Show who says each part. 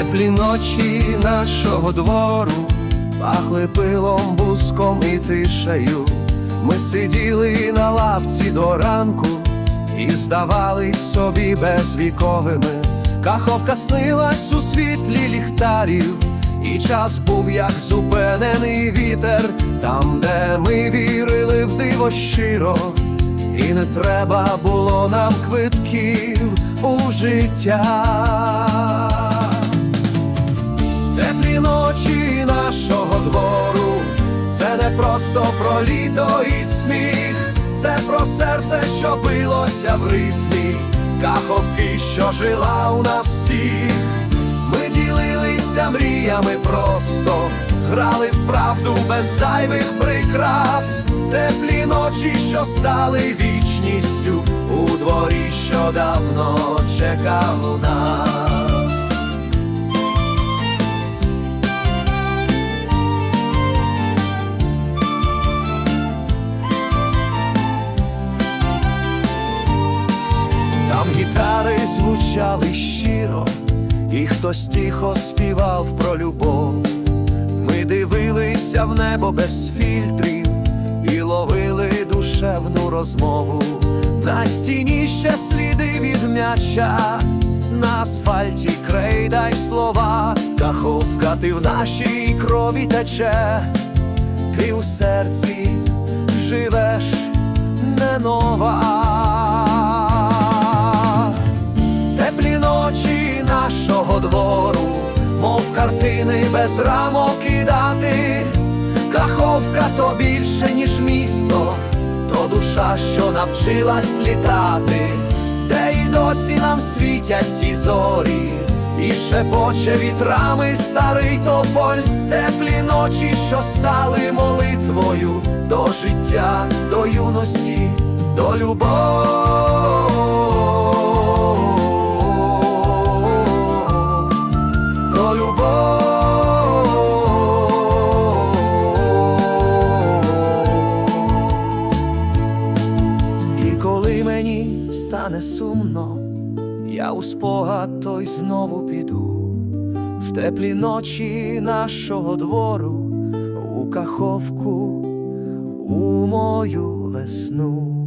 Speaker 1: теплі ночі нашого двору пахли пилом, буском і тишею. Ми сиділи на лавці до ранку і здавались собі безвіковими. Каховка снилась у світлі ліхтарів, і час був, як зупинений вітер, там, де ми вірили в диво щиро, і не треба було нам квитків у життя. Ночі нашого двору, це не просто про літо і сміх, це про серце, що билося в ритмі, каховки, що жила у нас всіх. Ми ділилися мріями просто, грали в правду без зайвих прикрас, теплі ночі, що стали вічністю у дворі, що давно чекав нас. Гітари звучали щиро, і хтось тихо співав про любов. Ми дивилися в небо без фільтрів і ловили душевну розмову. На стіні ще сліди від м'яча, на асфальті крейда й слова, каховка ти в нашій крові тече, ти у серці живеш не нова. Нашого двору, мов картини без рамок і дати. Каховка то більше, ніж місто, то душа, що навчилась літати, де й досі нам світять ті зорі, і шепоче вітрами старий тополь, теплі ночі, що стали молитвою до життя, до юності, до любов, сумно, я у спогад той знову піду в теплі ночі нашого двору, у каховку, у мою весну.